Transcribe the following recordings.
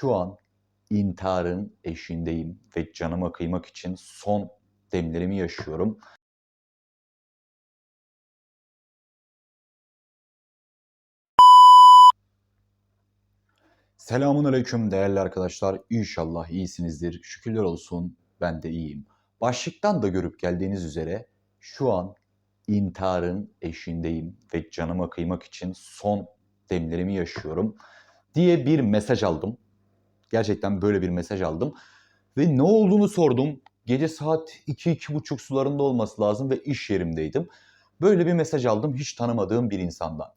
Şu an intiharın eşiğindeyim ve canıma kıymak için son demlerimi yaşıyorum. Selamun aleyküm değerli arkadaşlar. İnşallah iyisinizdir. Şükürler olsun ben de iyiyim. Başlıktan da görüp geldiğiniz üzere şu an intiharın eşiğindeyim ve canıma kıymak için son demlerimi yaşıyorum diye bir mesaj aldım. Gerçekten böyle bir mesaj aldım. Ve ne olduğunu sordum. Gece saat 2-2.30 sularında olması lazım ve iş yerimdeydim. Böyle bir mesaj aldım hiç tanımadığım bir insandan.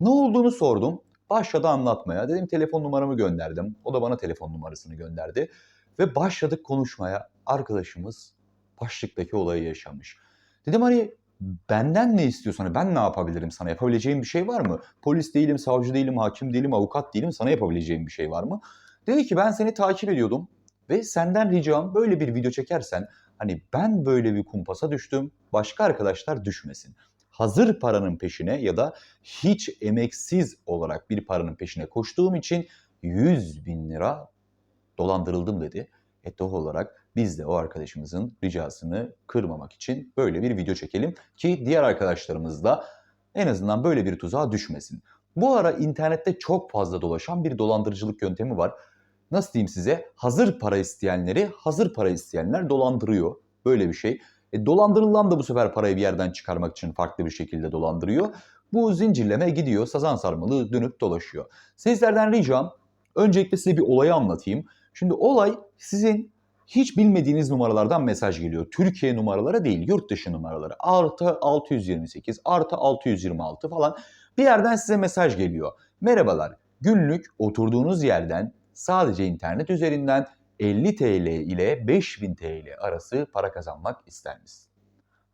Ne olduğunu sordum. Başladı anlatmaya. Dedim telefon numaramı gönderdim. O da bana telefon numarasını gönderdi. Ve başladık konuşmaya. Arkadaşımız başlıktaki olayı yaşamış. Dedim hani benden ne istiyorsun? Hani ben ne yapabilirim sana? Yapabileceğim bir şey var mı? Polis değilim, savcı değilim, hakim değilim, avukat değilim. Sana yapabileceğim bir şey var mı? Dedi ki ben seni takip ediyordum ve senden ricam böyle bir video çekersen hani ben böyle bir kumpasa düştüm başka arkadaşlar düşmesin. Hazır paranın peşine ya da hiç emeksiz olarak bir paranın peşine koştuğum için 100 bin lira dolandırıldım dedi. E doğal olarak biz de o arkadaşımızın ricasını kırmamak için böyle bir video çekelim ki diğer arkadaşlarımız da en azından böyle bir tuzağa düşmesin. Bu ara internette çok fazla dolaşan bir dolandırıcılık yöntemi var. Nasıl diyeyim size? Hazır para isteyenleri hazır para isteyenler dolandırıyor. Böyle bir şey. E, dolandırılan da bu sefer parayı bir yerden çıkarmak için farklı bir şekilde dolandırıyor. Bu zincirleme gidiyor, sazan sarmalı dönüp dolaşıyor. Sizlerden ricam öncelikle size bir olayı anlatayım. Şimdi olay sizin hiç bilmediğiniz numaralardan mesaj geliyor. Türkiye numaraları değil, yurt dışı numaraları. Artı 628, artı 626 falan bir yerden size mesaj geliyor. Merhabalar, günlük oturduğunuz yerden sadece internet üzerinden 50 TL ile 5000 TL arası para kazanmak ister misin?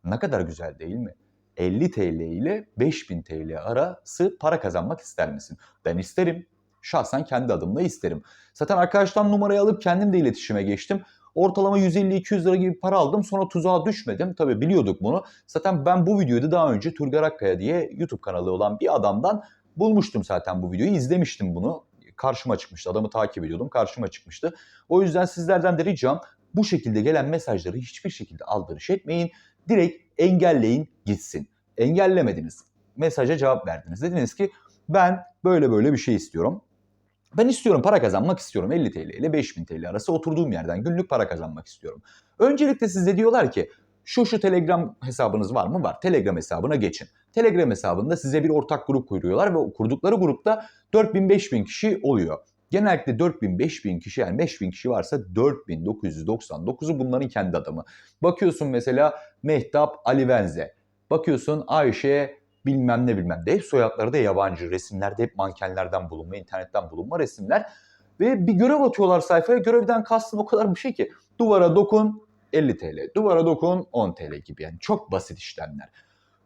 Ne kadar güzel değil mi? 50 TL ile 5000 TL arası para kazanmak ister misin? Ben isterim. Şahsen kendi adımla isterim. Zaten arkadaştan numarayı alıp kendim de iletişime geçtim. Ortalama 150-200 lira gibi para aldım. Sonra tuzağa düşmedim. Tabi biliyorduk bunu. Zaten ben bu videoyu da daha önce Turgar Akkaya diye YouTube kanalı olan bir adamdan bulmuştum zaten bu videoyu. izlemiştim bunu. Karşıma çıkmıştı. Adamı takip ediyordum. Karşıma çıkmıştı. O yüzden sizlerden de ricam bu şekilde gelen mesajları hiçbir şekilde aldırış etmeyin. Direkt engelleyin gitsin. Engellemediniz. Mesaja cevap verdiniz. Dediniz ki ben böyle böyle bir şey istiyorum. Ben istiyorum para kazanmak istiyorum 50 TL ile 5000 TL arası oturduğum yerden günlük para kazanmak istiyorum. Öncelikle size diyorlar ki şu şu Telegram hesabınız var mı? Var. Telegram hesabına geçin. Telegram hesabında size bir ortak grup kuruyorlar ve kurdukları grupta 4000-5000 kişi oluyor. Genellikle 4000-5000 kişi yani 5000 kişi varsa 4999'u bunların kendi adamı. Bakıyorsun mesela Mehtap Ali Venze. Bakıyorsun Ayşe bilmem ne bilmem de. Hep soyadları da yabancı. Resimlerde hep mankenlerden bulunma, internetten bulunma resimler. Ve bir görev atıyorlar sayfaya. Görevden kastım o kadar bir şey ki. Duvara dokun 50 TL. Duvara dokun 10 TL gibi yani. Çok basit işlemler.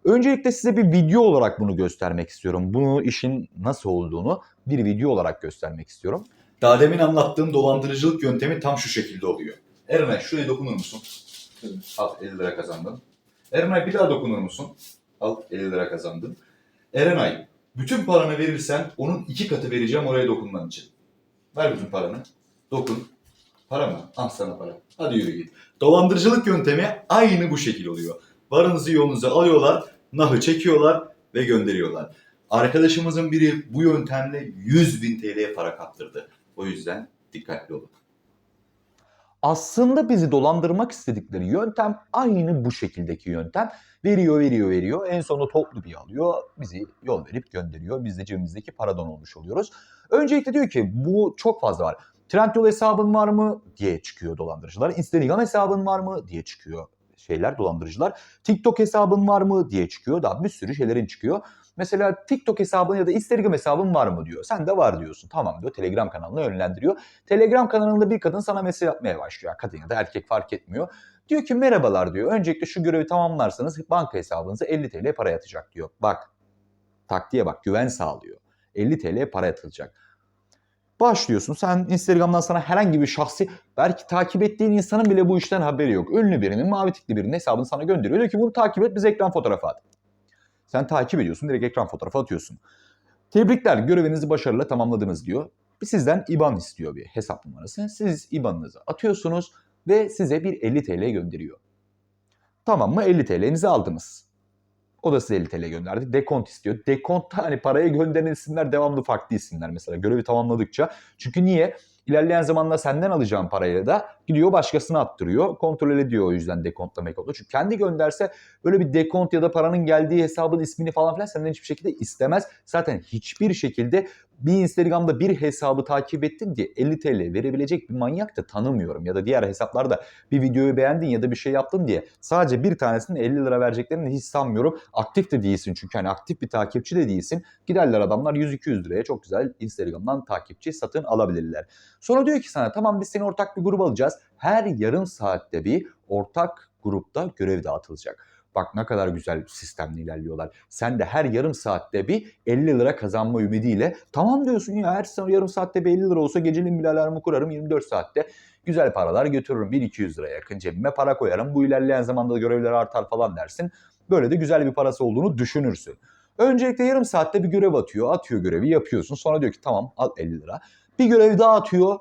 Öncelikle size bir video olarak bunu göstermek istiyorum. Bunu işin nasıl olduğunu bir video olarak göstermek istiyorum. Daha demin anlattığım dolandırıcılık yöntemi tam şu şekilde oluyor. Ermay şuraya dokunur musun? Al 50 lira kazandın. Ermay bir daha dokunur musun? Al 50 lira kazandın. Erenay bütün paranı verirsen onun iki katı vereceğim oraya dokunman için. Ver bütün paranı. Dokun. Para mı? Al sana para. Hadi yürü git. Dolandırıcılık yöntemi aynı bu şekil oluyor. Varınızı yolunuza alıyorlar, nahı çekiyorlar ve gönderiyorlar. Arkadaşımızın biri bu yöntemle 100 bin TL'ye para kaptırdı. O yüzden dikkatli olun. Aslında bizi dolandırmak istedikleri yöntem aynı bu şekildeki yöntem. Veriyor, veriyor, veriyor. En sonunda toplu bir alıyor. Bizi yol verip gönderiyor. Biz de cebimizdeki paradan olmuş oluyoruz. Öncelikle diyor ki bu çok fazla var. Trendyol hesabın var mı diye çıkıyor dolandırıcılar. Instagram hesabın var mı diye çıkıyor şeyler dolandırıcılar. TikTok hesabın var mı diye çıkıyor. Daha bir sürü şeylerin çıkıyor. Mesela TikTok hesabın ya da Instagram hesabın var mı diyor. Sen de var diyorsun. Tamam diyor. Telegram kanalına yönlendiriyor. Telegram kanalında bir kadın sana mesaj atmaya başlıyor. Kadın ya da erkek fark etmiyor. Diyor ki merhabalar diyor. Öncelikle şu görevi tamamlarsanız banka hesabınıza 50 TL para yatacak diyor. Bak taktiğe bak güven sağlıyor. 50 TL para yatılacak. Başlıyorsun. Sen Instagram'dan sana herhangi bir şahsi belki takip ettiğin insanın bile bu işten haberi yok. Ünlü birinin, mavi tikli birinin hesabını sana gönderiyor. Diyor ki bunu takip et bize ekran fotoğrafı at. Sen takip ediyorsun direkt ekran fotoğrafı atıyorsun. Tebrikler görevinizi başarıyla tamamladınız diyor. bir sizden IBAN istiyor bir hesap numarası. Siz IBAN'ınızı atıyorsunuz ve size bir 50 TL gönderiyor. Tamam mı? 50 TL'nizi aldınız. O da size 50 TL gönderdi. Dekont istiyor. Dekontta hani paraya gönderen isimler devamlı farklı isimler mesela görevi tamamladıkça. Çünkü niye? İlerleyen zamanda senden alacağın parayla da gidiyor başkasına attırıyor. Kontrol ediyor o yüzden dekontla mekontla. Çünkü kendi gönderse böyle bir dekont ya da paranın geldiği hesabın ismini falan filan senden hiçbir şekilde istemez. Zaten hiçbir şekilde bir Instagram'da bir hesabı takip ettin diye 50 TL verebilecek bir manyak da tanımıyorum. Ya da diğer hesaplarda bir videoyu beğendin ya da bir şey yaptın diye sadece bir tanesinin 50 lira vereceklerini hiç sanmıyorum. Aktif de değilsin çünkü hani aktif bir takipçi de değilsin. Giderler adamlar 100-200 liraya çok güzel Instagram'dan takipçi satın alabilirler. Sonra diyor ki sana tamam biz seni ortak bir grup alacağız. Her yarım saatte bir ortak grupta görev dağıtılacak. Bak ne kadar güzel sistemle ilerliyorlar. Sen de her yarım saatte bir 50 lira kazanma ümidiyle tamam diyorsun ya her yarım saatte bir 50 lira olsa geceliğin bile alarmı kurarım 24 saatte güzel paralar götürürüm 1-200 liraya yakın cebime para koyarım. Bu ilerleyen zamanda da görevler artar falan dersin. Böyle de güzel bir parası olduğunu düşünürsün. Öncelikle yarım saatte bir görev atıyor. Atıyor görevi yapıyorsun. Sonra diyor ki tamam al 50 lira. Bir görev daha atıyor.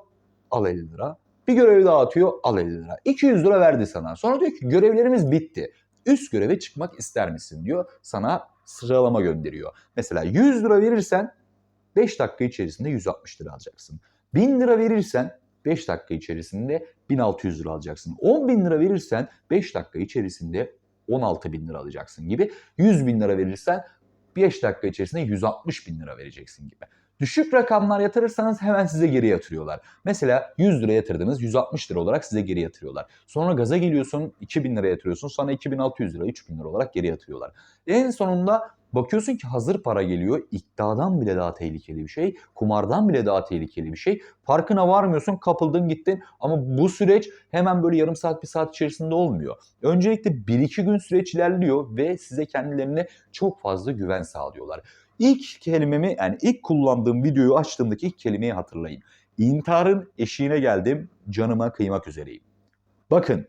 Al 50 lira. Bir görev daha atıyor. Al 50 lira. 200 lira verdi sana. Sonra diyor ki görevlerimiz bitti. Üst göreve çıkmak ister misin diyor. Sana sıralama gönderiyor. Mesela 100 lira verirsen 5 dakika içerisinde 160 lira alacaksın. 1000 lira verirsen 5 dakika içerisinde 1600 lira alacaksın. 10 bin lira verirsen 5 dakika içerisinde 16 bin lira alacaksın gibi. 100 bin lira verirsen 5 dakika içerisinde 160 bin lira vereceksin gibi. Düşük rakamlar yatırırsanız hemen size geri yatırıyorlar. Mesela 100 lira yatırdınız 160 lira olarak size geri yatırıyorlar. Sonra gaza geliyorsun 2000 lira yatırıyorsun sonra 2600 lira 3000 lira olarak geri yatırıyorlar. En sonunda bakıyorsun ki hazır para geliyor. İddiadan bile daha tehlikeli bir şey. Kumardan bile daha tehlikeli bir şey. Farkına varmıyorsun kapıldın gittin ama bu süreç hemen böyle yarım saat bir saat içerisinde olmuyor. Öncelikle 1-2 gün süreç ilerliyor ve size kendilerine çok fazla güven sağlıyorlar. İlk kelimemi yani ilk kullandığım videoyu açtığımdaki ilk kelimeyi hatırlayın. İntiharın eşiğine geldim, canıma kıymak üzereyim. Bakın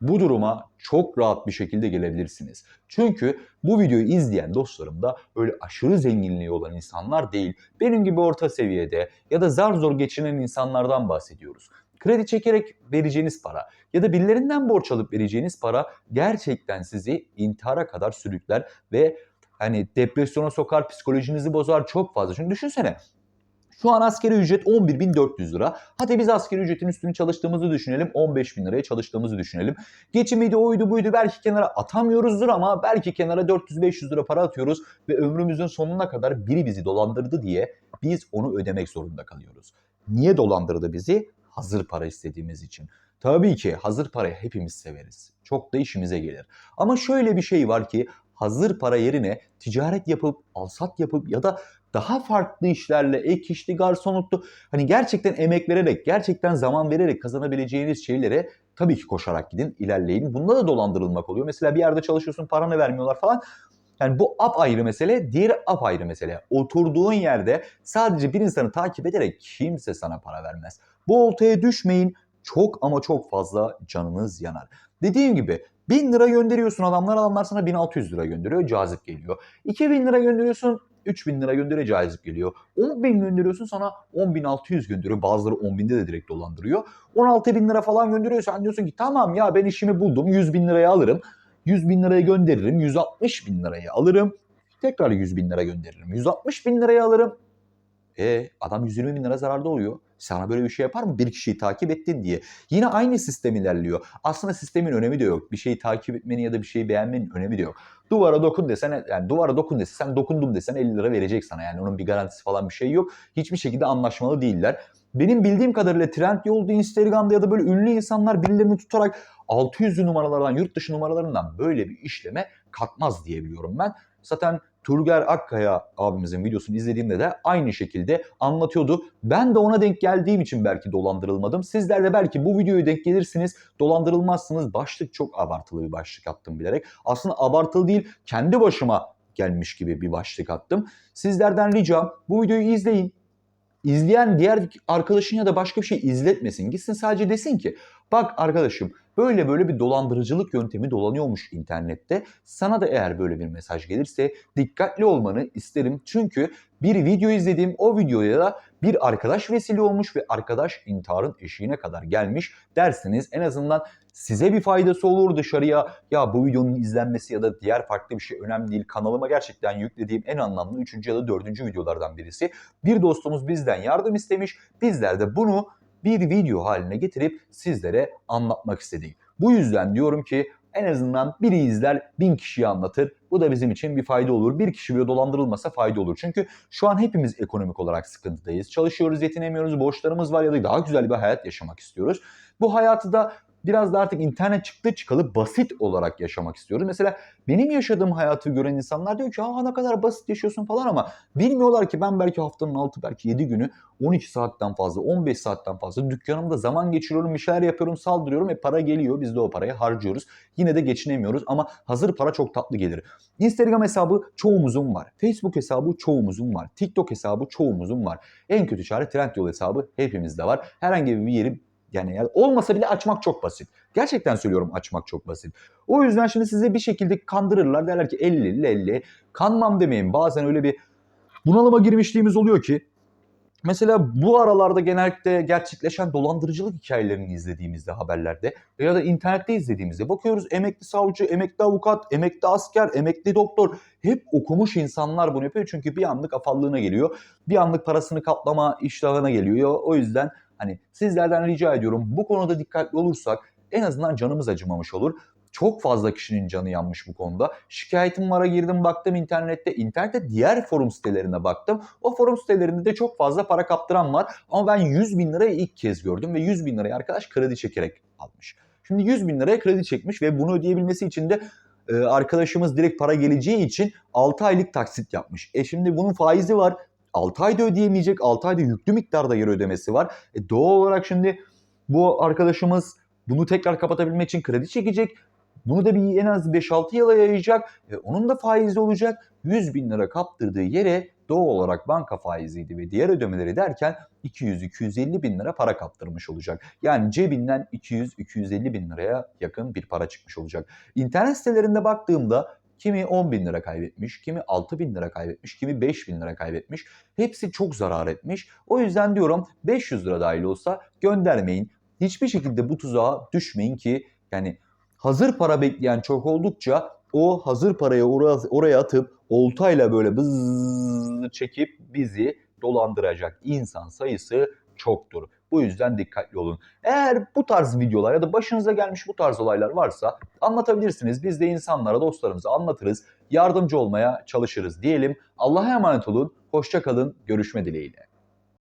bu duruma çok rahat bir şekilde gelebilirsiniz. Çünkü bu videoyu izleyen dostlarım da öyle aşırı zenginliği olan insanlar değil. Benim gibi orta seviyede ya da zar zor geçinen insanlardan bahsediyoruz. Kredi çekerek vereceğiniz para ya da birilerinden borç alıp vereceğiniz para gerçekten sizi intihara kadar sürükler ve hani depresyona sokar, psikolojinizi bozar çok fazla. Çünkü düşünsene şu an askeri ücret 11.400 lira. Hadi biz askeri ücretin üstünü çalıştığımızı düşünelim. 15.000 liraya çalıştığımızı düşünelim. Geçimiydi, oydu, buydu. Belki kenara atamıyoruzdur ama belki kenara 400-500 lira para atıyoruz ve ömrümüzün sonuna kadar biri bizi dolandırdı diye biz onu ödemek zorunda kalıyoruz. Niye dolandırdı bizi? Hazır para istediğimiz için. Tabii ki hazır parayı hepimiz severiz. Çok da işimize gelir. Ama şöyle bir şey var ki hazır para yerine ticaret yapıp, alsat yapıp ya da daha farklı işlerle ek işti, garsonluktu. Hani gerçekten emek vererek, gerçekten zaman vererek kazanabileceğiniz şeylere tabii ki koşarak gidin, ilerleyin. Bunda da dolandırılmak oluyor. Mesela bir yerde çalışıyorsun, paranı vermiyorlar falan. Yani bu ap ayrı mesele, diğeri ap ayrı mesele. Oturduğun yerde sadece bir insanı takip ederek kimse sana para vermez. Bu oltaya düşmeyin. Çok ama çok fazla canınız yanar. Dediğim gibi 1000 lira gönderiyorsun adamlar adamlar sana 1600 lira gönderiyor cazip geliyor. 2000 lira gönderiyorsun 3000 lira gönderiyor cazip geliyor. 10 bin gönderiyorsun sana 10.600 gönderiyor. Bazıları 10 binde de direkt dolandırıyor. 16 bin lira falan gönderiyor. Sen diyorsun ki tamam ya ben işimi buldum 100 bin liraya alırım. 100 bin liraya gönderirim. 160 bin liraya alırım. Tekrar 100 bin lira gönderirim. 160 bin liraya alırım. E adam 120 bin lira zararda oluyor. Sana böyle bir şey yapar mı? Bir kişiyi takip ettin diye. Yine aynı sistem ilerliyor. Aslında sistemin önemi de yok. Bir şeyi takip etmenin ya da bir şeyi beğenmenin önemi de yok. Duvara dokun desen, yani duvara dokun desen, sen dokundum desen 50 lira verecek sana. Yani onun bir garantisi falan bir şey yok. Hiçbir şekilde anlaşmalı değiller. Benim bildiğim kadarıyla Trendyol'da, Instagram'da ya da böyle ünlü insanlar birilerini tutarak 600 numaralardan, yurt dışı numaralarından böyle bir işleme katmaz diye biliyorum ben. Zaten Turger Akkaya abimizin videosunu izlediğimde de aynı şekilde anlatıyordu. Ben de ona denk geldiğim için belki dolandırılmadım. Sizler de belki bu videoyu denk gelirsiniz, dolandırılmazsınız. Başlık çok abartılı bir başlık attım bilerek. Aslında abartılı değil, kendi başıma gelmiş gibi bir başlık attım. Sizlerden ricam bu videoyu izleyin. İzleyen diğer arkadaşın ya da başka bir şey izletmesin. Gitsin sadece desin ki bak arkadaşım böyle böyle bir dolandırıcılık yöntemi dolanıyormuş internette. Sana da eğer böyle bir mesaj gelirse dikkatli olmanı isterim. Çünkü bir video izledim. O videoya da bir arkadaş vesile olmuş ve arkadaş intiharın eşiğine kadar gelmiş dersiniz. En azından size bir faydası olur dışarıya. Ya bu videonun izlenmesi ya da diğer farklı bir şey önemli değil. Kanalıma gerçekten yüklediğim en anlamlı 3. ya da 4. videolardan birisi. Bir dostumuz bizden yardım istemiş. Bizler de bunu bir video haline getirip sizlere anlatmak istedik. Bu yüzden diyorum ki en azından biri izler bin kişiye anlatır. Bu da bizim için bir fayda olur. Bir kişi bile dolandırılmasa fayda olur. Çünkü şu an hepimiz ekonomik olarak sıkıntıdayız. Çalışıyoruz, yetinemiyoruz, borçlarımız var ya da daha güzel bir hayat yaşamak istiyoruz. Bu hayatı da biraz da artık internet çıktı çıkalı basit olarak yaşamak istiyoruz. Mesela benim yaşadığım hayatı gören insanlar diyor ki Aa, ne kadar basit yaşıyorsun falan ama bilmiyorlar ki ben belki haftanın 6 belki 7 günü 12 saatten fazla 15 saatten fazla dükkanımda zaman geçiriyorum bir şeyler yapıyorum saldırıyorum e para geliyor biz de o parayı harcıyoruz. Yine de geçinemiyoruz ama hazır para çok tatlı gelir. Instagram hesabı çoğumuzun var. Facebook hesabı çoğumuzun var. TikTok hesabı çoğumuzun var. En kötü çare Trendyol hesabı hepimizde var. Herhangi bir yeri yani eğer olmasa bile açmak çok basit. Gerçekten söylüyorum açmak çok basit. O yüzden şimdi size bir şekilde kandırırlar derler ki 50 50 50. Kanmam demeyin bazen öyle bir bunalıma girmişliğimiz oluyor ki Mesela bu aralarda genellikle gerçekleşen dolandırıcılık hikayelerini izlediğimizde haberlerde ya da internette izlediğimizde bakıyoruz emekli savcı, emekli avukat, emekli asker, emekli doktor hep okumuş insanlar bunu yapıyor çünkü bir anlık afallığına geliyor. Bir anlık parasını katlama iştahına geliyor. O yüzden hani sizlerden rica ediyorum bu konuda dikkatli olursak en azından canımız acımamış olur. Çok fazla kişinin canı yanmış bu konuda. Şikayetim vara girdim baktım internette. İnternette diğer forum sitelerine baktım. O forum sitelerinde de çok fazla para kaptıran var. Ama ben 100 bin lirayı ilk kez gördüm ve 100 bin lirayı arkadaş kredi çekerek almış. Şimdi 100 bin liraya kredi çekmiş ve bunu ödeyebilmesi için de e, arkadaşımız direkt para geleceği için 6 aylık taksit yapmış. E şimdi bunun faizi var. 6 ayda ödeyemeyecek. 6 ayda yüklü miktarda geri ödemesi var. E doğal olarak şimdi bu arkadaşımız bunu tekrar kapatabilmek için kredi çekecek. Bunu da bir en az 5-6 yıla yayacak. E, onun da faizi olacak. 100 bin lira kaptırdığı yere doğal olarak banka faiziydi ve diğer ödemeleri derken 200-250 bin lira para kaptırmış olacak. Yani cebinden 200-250 bin liraya yakın bir para çıkmış olacak. İnternet sitelerinde baktığımda kimi 10 bin lira kaybetmiş, kimi 6 bin lira kaybetmiş, kimi 5 bin lira kaybetmiş. Hepsi çok zarar etmiş. O yüzden diyorum 500 lira dahil olsa göndermeyin. Hiçbir şekilde bu tuzağa düşmeyin ki yani hazır para bekleyen çok oldukça o hazır parayı oraya, oraya atıp oltayla böyle bızz çekip bizi dolandıracak insan sayısı çoktur. Bu yüzden dikkatli olun. Eğer bu tarz videolar ya da başınıza gelmiş bu tarz olaylar varsa anlatabilirsiniz. Biz de insanlara, dostlarımıza anlatırız. Yardımcı olmaya çalışırız diyelim. Allah'a emanet olun. Hoşça kalın. Görüşme dileğiyle.